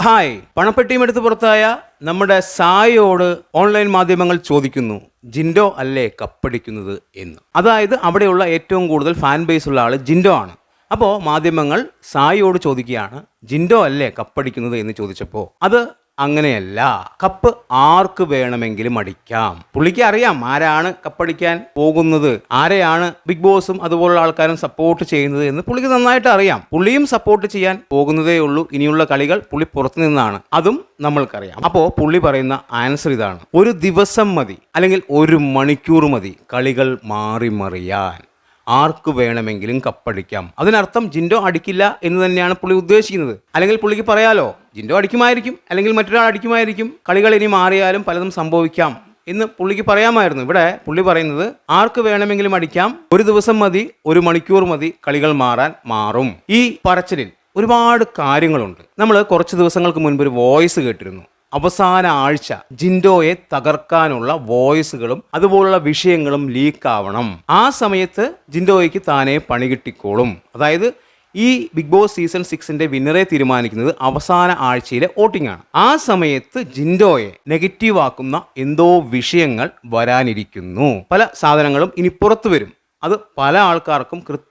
Hi. പണപ്പെട്ടിയും എടുത്ത് പുറത്തായ നമ്മുടെ സായിയോട് ഓൺലൈൻ മാധ്യമങ്ങൾ ചോദിക്കുന്നു. ജിൻഡോ അല്ലേ കപ്പടിക്കുന്നത് എന്ന്. അതായത് അവിടെയുള്ള ഏറ്റവും കൂടുതൽ ഫാൻ ബേസ് ഉള്ള ആൾ ജിൻഡോ ആണ്. അപ്പോൾ മാധ്യമങ്ങൾ സായിയോട് ചോദിക്കുകയാണ് ജിൻഡോ അല്ലേ കപ്പടിക്കുന്നത്? എന്ന് ചോദിച്ചപ്പോൾ അത് അങ്ങനെയല്ല. കപ്പ് ആർക്ക് വേണമെങ്കിലും അടിക്കാം. പുള്ളിക്ക് അറിയാം ആരാണ് കപ്പടിക്കാൻ പോകുന്നത്. ആരെയാണ് ബിഗ് ബോസും അതുപോലുള്ള ആൾക്കാരും സപ്പോർട്ട് ചെയ്യുന്നത് എന്ന് പുള്ളിക്ക് നന്നായിട്ട് അറിയാം. പുള്ളിയും സപ്പോർട്ട് ചെയ്യാൻ പോകുന്നതേ ഉള്ളൂ. ഇനിയുള്ള കളികൾ പുള്ളി പുറത്തു നിന്നാണ്. അതും നമ്മൾക്കറിയാം. അപ്പോൾ പുള്ളി പറയുന്ന ആൻസർ ഇതാണ്. ഒരു ദിവസം മതി. അല്ലെങ്കിൽ ഒരു മണിക്കൂർ മതി കളികൾ മാറി മറിയാൻ. ആർക്ക് വേണമെങ്കിലും കപ്പടിക്കാം. അതിനർത്ഥം ജിൻഡോ അടിക്കില്ല എന്ന് തന്നെയാണ് പുള്ളി ഉദ്ദേശിക്കുന്നത്. അല്ലെങ്കിൽ പുള്ളിക്ക് പറയാലോ ജിൻഡോ അടിക്കുമായിരിക്കും അല്ലെങ്കിൽ മറ്റൊരാൾ അടിക്കുമായിരിക്കും കളികൾ ഇനി മാറിയാലും പലതും സംഭവിക്കാം എന്ന് പുള്ളിക്ക് പറയാമായിരുന്നു. ഇവിടെ പുള്ളി പറയുന്നത് ആർക്ക് വേണമെങ്കിലും അടിക്കാം ഒരു ദിവസം മതി ഒരു മണിക്കൂർ മതി കളികൾ മാറാൻ മാറും. ഈ പറച്ചിലിൽ ഒരുപാട് കാര്യങ്ങളുണ്ട്. നമ്മൾ കുറച്ച് ദിവസങ്ങൾക്ക് മുൻപ് ഒരു വോയിസ് കേട്ടിരുന്നു. അവസാന ആഴ്ച ജിൻഡോയെ തകർക്കാനുള്ള വോയിസുകളും അതുപോലുള്ള വിഷയങ്ങളും ലീക്കാവണം. ആ സമയത്ത് ജിൻഡോയ്ക്ക് താനെ പണി കിട്ടിക്കോളും. അതായത് ഈ ബിഗ് ബോസ് സീസൺ സിക്സിന്റെ വിന്നറെ തീരുമാനിക്കുന്നത് അവസാന ആഴ്ചയിലെ വോട്ടിംഗ് ആണ് ആ സമയത്ത് ജിൻഡോയെ നെഗറ്റീവ് ആക്കുന്ന എന്തോ വിഷയങ്ങൾ വരാനിരിക്കുന്നു. പല സാധനങ്ങളും ഇനി പുറത്തു വരും. അത് പല ആൾക്കാർക്കും കൃത്യമായിട്ട്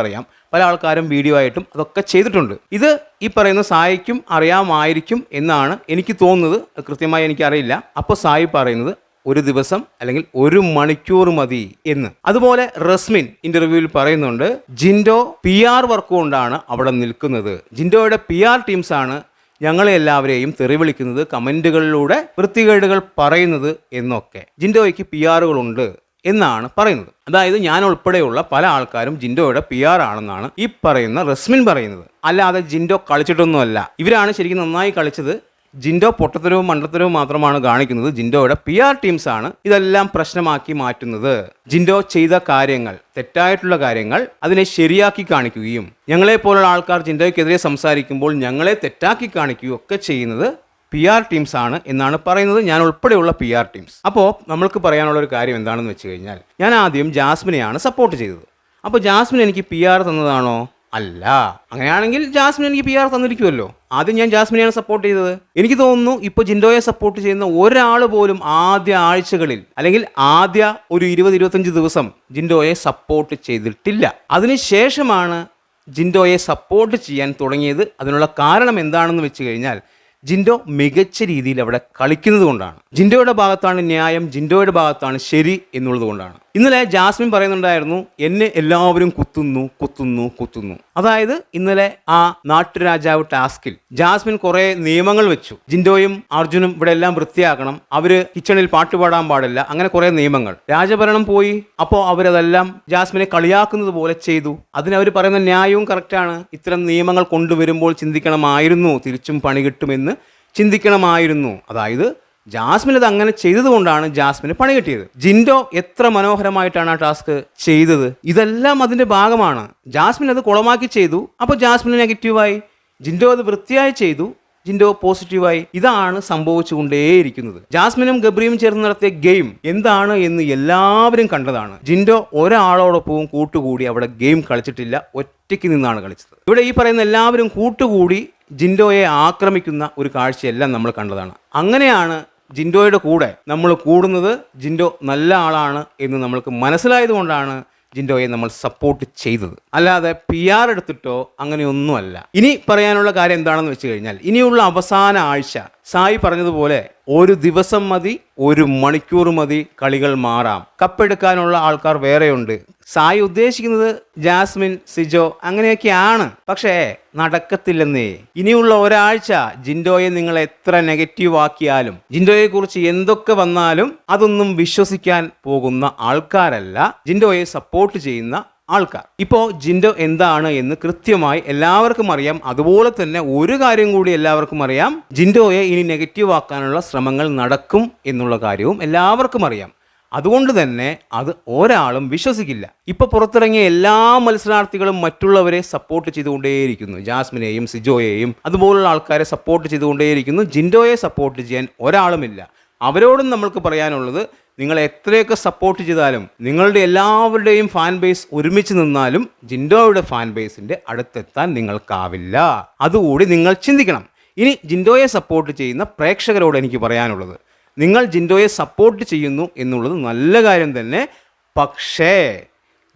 അറിയാം പല ആൾക്കാരും വീഡിയോ ആയിട്ടും അതൊക്കെ ചെയ്തിട്ടുണ്ട്. ഇത് ഈ പറയുന്ന സായിക്കും അറിയാമായിരിക്കും എന്നാണ് എനിക്ക് തോന്നുന്നത്. കൃത്യമായി എനിക്കറിയില്ല. അപ്പോൾ സായി പറയുന്നത് ഒരു ദിവസം അല്ലെങ്കിൽ ഒരു മണിക്കൂർ മതി എന്ന്. അതുപോലെ റസ്മിൻ ഇന്റർവ്യൂവിൽ പറയുന്നുണ്ട് ജിൻഡോ പി ആർ വർക്ക് കൊണ്ടാണ് അവിടെ നിൽക്കുന്നത്. ജിൻഡോയുടെ പി ആർ ടീംസ് ആണ് ഞങ്ങളെ എല്ലാവരെയും തെറിവിളിക്കുന്നത് കമന്റുകളിലൂടെ വൃത്തികേടുകൾ പറയുന്നത് എന്നൊക്കെ. ജിൻഡോയ്ക്ക് പി ആറുകളുണ്ട് എന്നാണ് പറയുന്നത്. അതായത് ഞാൻ ഉൾപ്പെടെയുള്ള പല ആൾക്കാരും ജിൻഡോയുടെ പി ആർ ആണെന്നാണ് ഈ പറയുന്ന റസ്മിൻ പറയുന്നത്. അല്ലാതെ ജിൻഡോ കളിച്ചിട്ടൊന്നുമല്ല. ഇവരാണ് ശരിക്കും നന്നായി കളിച്ചത്. ജിൻഡോ പൊട്ടത്തരവും മണ്ടത്തരവും മാത്രമാണ് കാണിക്കുന്നത്. ജിൻഡോയുടെ പി ആർ ടീംസ് ആണ് ഇതെല്ലാം പ്രശ്നമാക്കി മാറ്റുന്നത്. ജിൻഡോ ചെയ്ത കാര്യങ്ങൾ തെറ്റായിട്ടുള്ള കാര്യങ്ങൾ അതിനെ ശരിയാക്കി കാണിക്കുകയും ഞങ്ങളെ പോലുള്ള ആൾക്കാർ ജിൻഡോയ്ക്കെതിരെ സംസാരിക്കുമ്പോൾ ഞങ്ങളെ തെറ്റാക്കി കാണിക്കുകയും ഒക്കെ ചെയ്യുന്നത് പി ആർ ടീംസ് ആണ് എന്നാണ് പറയുന്നത്. ഞാൻ ഉൾപ്പെടെയുള്ള പി ആർ ടീംസ് അപ്പോൾ നമ്മൾക്ക് പറയാനുള്ള ഒരു കാര്യം എന്താണെന്ന് വെച്ച് കഴിഞ്ഞാൽ ഞാൻ ആദ്യം ജാസ്മിനെയാണ് സപ്പോർട്ട് ചെയ്തത്. അപ്പോൾ ജാസ്മിൻ എനിക്ക് പി ആർ തന്നതാണോ? അല്ല. അങ്ങനെയാണെങ്കിൽ ജാസ്മിൻ എനിക്ക് പി ആർ തന്നിരിക്കുമല്ലോ ആദ്യം ഞാൻ ജാസ്മിനെയാണ് സപ്പോർട്ട് ചെയ്തത്. എനിക്ക് തോന്നുന്നു ഇപ്പോൾ ജിൻഡോയെ സപ്പോർട്ട് ചെയ്യുന്ന ഒരാൾ പോലും ആദ്യ ആഴ്ചകളിൽ അല്ലെങ്കിൽ ആദ്യ ഒരു ഇരുപത് ഇരുപത്തഞ്ച് ദിവസം ജിൻഡോയെ സപ്പോർട്ട് ചെയ്തിട്ടില്ല. അതിനുശേഷമാണ് ജിൻഡോയെ സപ്പോർട്ട് ചെയ്യാൻ തുടങ്ങിയത്. അതിനുള്ള കാരണം എന്താണെന്ന് വെച്ച് കഴിഞ്ഞാൽ ജിൻഡോ മികച്ച രീതിയിൽ അവിടെ കളിക്കുന്നത് കൊണ്ടാണ്. ജിൻഡോയുടെ ഭാഗത്താണ് ന്യായം ജിൻഡോയുടെ ഭാഗത്താണ് ശരി എന്നുള്ളത് കൊണ്ടാണ്. ഇന്നലെ ജാസ്മിൻ പറയുന്നുണ്ടായിരുന്നു എന്നെ എല്ലാവരും കുത്തുന്നു കുത്തുന്നു കുത്തുന്നു. അതായത് ഇന്നലെ ആ നാട്ടുരാജാവ് ടാസ്കിൽ ജാസ്മിൻ കുറെ നിയമങ്ങൾ വെച്ചു. ജിൻഡോയും അർജുനും ഇവിടെ എല്ലാം വൃത്തിയാക്കണം. അവർ കിച്ചണിൽ പാട്ടുപാടാൻ പാടില്ല. അങ്ങനെ കുറെ നിയമങ്ങൾ. രാജഭരണം പോയി. അപ്പോൾ അവരതെല്ലാം ജാസ്മിനെ കളിയാക്കുന്നത് പോലെ ചെയ്തു. അതിനവർ പറയുന്ന ന്യായവും കറക്റ്റാണ് ഇത്തരം നിയമങ്ങൾ കൊണ്ടുവരുമ്പോൾ ചിന്തിക്കണമായിരുന്നു. തിരിച്ചും പണി കിട്ടുമെന്ന് ചിന്തിക്കണമായിരുന്നു. അതായത് ജാസ്മിൻ അത് അങ്ങനെ ചെയ്തതുകൊണ്ടാണ് ജാസ്മിന് പണി കിട്ടിയത്. ജിൻഡോ എത്ര മനോഹരമായിട്ടാണ് ആ ടാസ്ക് ചെയ്തത്? ഇതെല്ലാം അതിന്റെ ഭാഗമാണ്. ജാസ്മിൻ അത് കുളമാക്കി ചെയ്തു. അപ്പോൾ ജാസ്മിന് നെഗറ്റീവായി. ജിൻഡോ അത് വൃത്തിയായി ചെയ്തു. ജിൻഡോ പോസിറ്റീവായി. ഇതാണ് സംഭവിച്ചുകൊണ്ടേയിരിക്കുന്നത്. ജാസ്മിനും ഗബ്രിയും ചേർന്ന് നടത്തിയ ഗെയിം എന്താണ് എന്ന് എല്ലാവരും കണ്ടതാണ്. ജിൻഡോ ഒരാളോടൊപ്പവും കൂട്ടുകൂടി അവിടെ ഗെയിം കളിച്ചിട്ടില്ല. ഒറ്റയ്ക്ക് നിന്നാണ് കളിച്ചത്. ഇവിടെ ഈ പറയുന്ന എല്ലാവരും കൂട്ടുകൂടി ജിൻഡോയെ ആക്രമിക്കുന്ന ഒരു കാഴ്ചയെല്ലാം നമ്മൾ കണ്ടതാണ്. അങ്ങനെയാണ് ജിൻഡോയുടെ കൂടെ നമ്മൾ കൂടുന്നത് ജിൻഡോ നല്ല ആളാണ് എന്ന് നമ്മൾക്ക് മനസ്സിലായതുകൊണ്ടാണ് ജിൻഡോയെ നമ്മൾ സപ്പോർട്ട് ചെയ്തത്. അല്ലാതെ പി ആർ എടുത്തിട്ടോ അങ്ങനെയൊന്നുമല്ല. ഇനി പറയാനുള്ള കാര്യം എന്താണെന്ന് വെച്ച് കഴിഞ്ഞാൽ ഇനിയുള്ള അവസാന ആഴ്ച സായി പറഞ്ഞതുപോലെ ഒരു ദിവസം മതി ഒരു മണിക്കൂർ മതി കളികൾ മാറാം. കപ്പെടുക്കാനുള്ള ആൾക്കാർ വേറെയുണ്ട്. സായി ഉദ്ദേശിക്കുന്നത് ജാസ്മിൻ സിജോ അങ്ങനെയൊക്കെയാണ്. പക്ഷേ നടക്കത്തില്ലെന്നേ. ഇനിയുള്ള ഒരാഴ്ച ജിൻഡോയെ നിങ്ങൾ എത്ര നെഗറ്റീവ് ആക്കിയാലും ജിൻഡോയെ കുറിച്ച് എന്തൊക്കെ വന്നാലും അതൊന്നും വിശ്വസിക്കാൻ പോകുന്ന ആൾക്കാരല്ല ജിൻഡോയെ സപ്പോർട്ട് ചെയ്യുന്ന ആൾക്കാർ. ഇപ്പോൾ ജിൻഡോ എന്താണ് എന്ന് കൃത്യമായി എല്ലാവർക്കും അറിയാം. അതുപോലെ തന്നെ ഒരു കാര്യം കൂടി എല്ലാവർക്കും അറിയാം. ജിൻഡോയെ ഇനി നെഗറ്റീവ് ആക്കാനുള്ള ശ്രമങ്ങൾ നടക്കും എന്നുള്ള കാര്യവും എല്ലാവർക്കും അറിയാം. അതുകൊണ്ട് തന്നെ അത് ഒരാളും വിശ്വസിക്കില്ല. ഇപ്പൊ പുറത്തിറങ്ങിയ എല്ലാ മത്സരാർത്ഥികളും മറ്റുള്ളവരെ സപ്പോർട്ട് ചെയ്തുകൊണ്ടേയിരിക്കുന്നു. ജാസ്മിനെയും സിജോയെയും അതുപോലുള്ള ആൾക്കാരെ സപ്പോർട്ട് ചെയ്തുകൊണ്ടേയിരിക്കുന്നു. ജിൻഡോയെ സപ്പോർട്ട് ചെയ്യാൻ ഒരാളുമില്ല. അവരോടും നമ്മൾക്ക് പറയാനുള്ളത് നിങ്ങൾ എത്രയൊക്കെ സപ്പോർട്ട് ചെയ്താലും നിങ്ങളുടെ എല്ലാവരുടെയും ഫാൻ ബേസ് ഒരുമിച്ച് നിന്നാലും ജിൻഡോയുടെ ഫാൻ ബേസിന്റെ അടുത്തെത്താൻ നിങ്ങൾക്കാവില്ല. അതുകൂടി നിങ്ങൾ ചിന്തിക്കണം. ഇനി ജിൻഡോയെ സപ്പോർട്ട് ചെയ്യുന്ന പ്രേക്ഷകരോട് എനിക്ക് പറയാനുള്ളത്. നിങ്ങൾ ജിൻഡോയെ സപ്പോർട്ട് ചെയ്യുന്നു എന്നുള്ളത് നല്ല കാര്യം തന്നെ. പക്ഷേ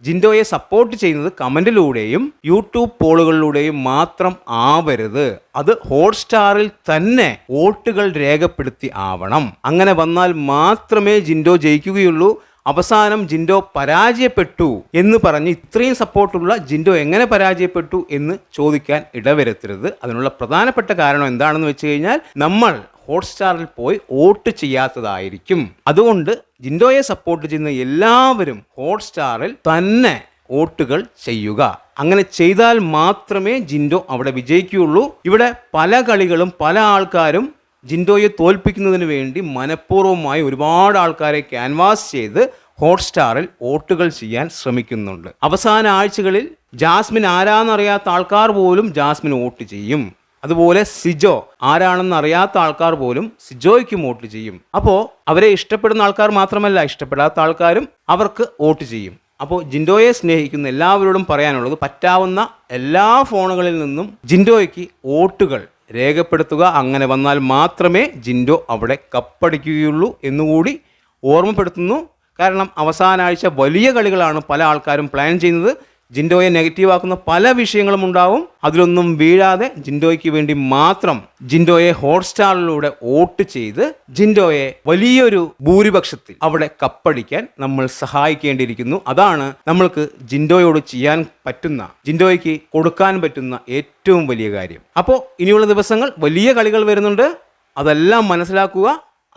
ജിൻഡോയെ സപ്പോർട്ട് ചെയ്യുന്നത് കമന്റിലൂടെയും യൂട്യൂബ് പോളുകളിലൂടെയും മാത്രം ആവരുത്. അത് ഹോട്ട്സ്റ്റാറിൽ തന്നെ വോട്ടുകൾ രേഖപ്പെടുത്തി ആവണം. അങ്ങനെ വന്നാൽ മാത്രമേ ജിൻഡോ ജയിക്കുകയുള്ളൂ. അവസാനം ജിൻഡോ പരാജയപ്പെട്ടു എന്ന് പറഞ്ഞ് ഇത്രയും സപ്പോർട്ടുള്ള ജിൻഡോ എങ്ങനെ പരാജയപ്പെട്ടു എന്ന് ചോദിക്കാൻ ഇടവരുത്തരുത്. അതിനുള്ള പ്രധാനപ്പെട്ട കാരണം എന്താണെന്ന് വെച്ച് കഴിഞ്ഞാൽ നമ്മൾ ഹോട്ട്സ്റ്റാറിൽ പോയി വോട്ട് ചെയ്യാത്തതായിരിക്കും. അതുകൊണ്ട് ജിൻഡോയെ സപ്പോർട്ട് ചെയ്യുന്ന എല്ലാവരും ഹോട്ട്സ്റ്റാറിൽ തന്നെ വോട്ടുകൾ ചെയ്യുക. അങ്ങനെ ചെയ്താൽ മാത്രമേ ജിൻഡോ അവിടെ വിജയിക്കുകയുള്ളൂ. ഇവിടെ പല കളികളും പല ആൾക്കാരും ജിൻഡോയെ തോൽപ്പിക്കുന്നതിന് വേണ്ടി മനഃപൂർവമായി ഒരുപാട് ആൾക്കാരെ ക്യാൻവാസ് ചെയ്ത് ഹോട്ട്സ്റ്റാറിൽ വോട്ടുകൾ ചെയ്യാൻ ശ്രമിക്കുന്നുണ്ട്. അവസാന ആഴ്ചകളിൽ ജാസ്മിൻ ആരാന്നറിയാത്ത ആൾക്കാർ പോലും ജാസ്മിൻ വോട്ട് ചെയ്യും. അതുപോലെ സിജോ ആരാണെന്ന് അറിയാത്ത ആൾക്കാർ പോലും സിജോയ്ക്ക് വോട്ട് ചെയ്യും. അപ്പോൾ അവരെ ഇഷ്ടപ്പെടുന്ന ആൾക്കാർ മാത്രമല്ല ഇഷ്ടപ്പെടാത്ത ആൾക്കാരും അവർക്ക് വോട്ട് ചെയ്യും. അപ്പോൾ ജിൻഡോയെ സ്നേഹിക്കുന്ന എല്ലാവരോടും പറയാനുള്ളത് പറ്റാവുന്ന എല്ലാ ഫോണുകളിൽ നിന്നും ജിൻഡോയ്ക്ക് വോട്ടുകൾ രേഖപ്പെടുത്തുക. അങ്ങനെ വന്നാൽ മാത്രമേ ജിൻഡോ അവിടെ കപ്പടിക്കുകയുള്ളൂ എന്നുകൂടി ഓർമ്മപ്പെടുത്തുന്നു. കാരണം അവസാന ആഴ്ച വലിയ കളികളാണ് പല ആൾക്കാരും പ്ലാൻ ചെയ്യുന്നത്. ജിൻഡോയെ നെഗറ്റീവ് ആക്കുന്ന പല വിഷയങ്ങളും ഉണ്ടാവും. അതിലൊന്നും വീഴാതെ ജിൻഡോയ്ക്ക് വേണ്ടി മാത്രം ജിൻഡോയെ ഹോട്ട്സ്റ്റാറിലൂടെ വോട്ട് ചെയ്ത് ജിൻഡോയെ വലിയൊരു ഭൂരിപക്ഷത്തിൽ അവിടെ കപ്പടിക്കാൻ നമ്മൾ സഹായിക്കേണ്ടിയിരിക്കുന്നു. അതാണ് നമ്മൾക്ക് ജിൻഡോയോട് ചെയ്യാൻ പറ്റുന്ന ജിൻഡോയ്ക്ക് കൊടുക്കാൻ പറ്റുന്ന ഏറ്റവും വലിയ കാര്യം. അപ്പോൾ ഇനിയുള്ള ദിവസങ്ങൾ വലിയ കളികൾ വരുന്നുണ്ട്. അതെല്ലാം മനസ്സിലാക്കുക.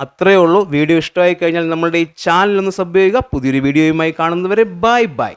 അത്രയേ ഉള്ളൂ. വീഡിയോ ഇഷ്ടമായി കഴിഞ്ഞാൽ നമ്മളുടെ ഈ ചാനൽ ഒന്ന് സബ് ചെയ്യുക. പുതിയൊരു വീഡിയോയുമായി കാണുന്നവരെ ബൈ ബൈ.